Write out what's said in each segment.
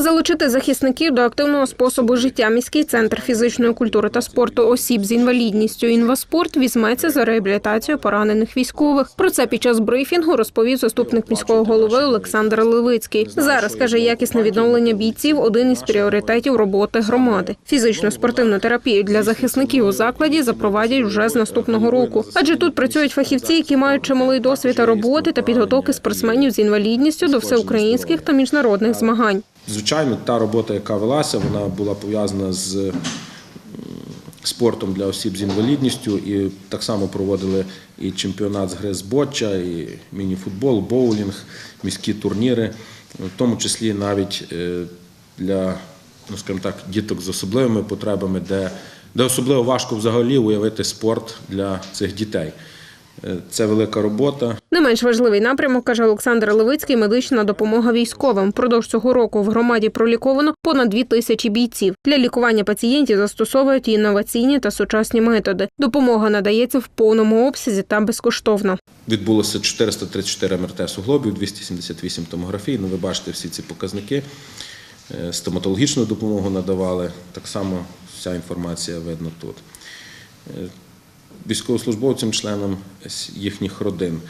Залучити захисників до активного способу життя міський центр фізичної культури та спорту осіб з інвалідністю інваспорт візьметься за реабілітацію поранених військових. Про це під час брифінгу розповів заступник міського голови Олександр Левицький. Зараз каже, якісне відновлення бійців один із пріоритетів роботи громади. Фізичну спортивну терапію для захисників у закладі запровадять вже з наступного року. Адже тут працюють фахівці, які мають чималий досвід роботи та підготовки спортсменів з інвалідністю до всеукраїнських та міжнародних змагань. Звичайно, та робота, яка велася, вона була пов'язана з спортом для осіб з інвалідністю, і так само проводили і чемпіонат з гри з боча, і мініфутбол, боулінг, міські турніри, в тому числі навіть е, для, ну так, діток з особливими потребами, де, де особливо важко взагалі уявити спорт для цих дітей. Е, Це велика робота. Не менш важливий напрямок, каже Олександр Левицький, медична допомога військовим. Впродовж цього року в громаді проліковано понад дві тисячі бійців. Для лікування пацієнтів застосовують інноваційні та сучасні методи. Допомога надається в повному обсязі та безкоштовно. Відбулося 434 МРТ суглобів, 278 томографій. Ну, ви бачите всі ці показники. Е, Стоматологічну допомогу надавали. Так само вся інформація видно тут. Військовослужбовцям, членам їхніх родин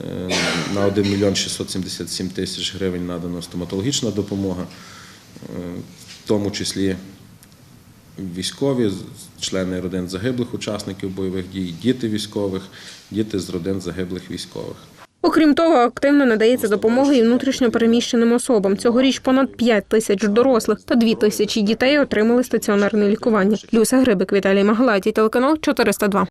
е, на 1 мільйон 677 тисяч гривень надана стоматологічна допомога, е, в тому числі військові, члени родин загиблих учасників бойових дій, діти військових, діти з родин загиблих військових. Окрім того, активно надається допомога і внутрішньо переміщеним особам. Цьогоріч понад 5 тисяч дорослих та 2 тисячі дітей отримали стаціонарне лікування. Люся Грибик, Віталій Магалаті, телеканал 402.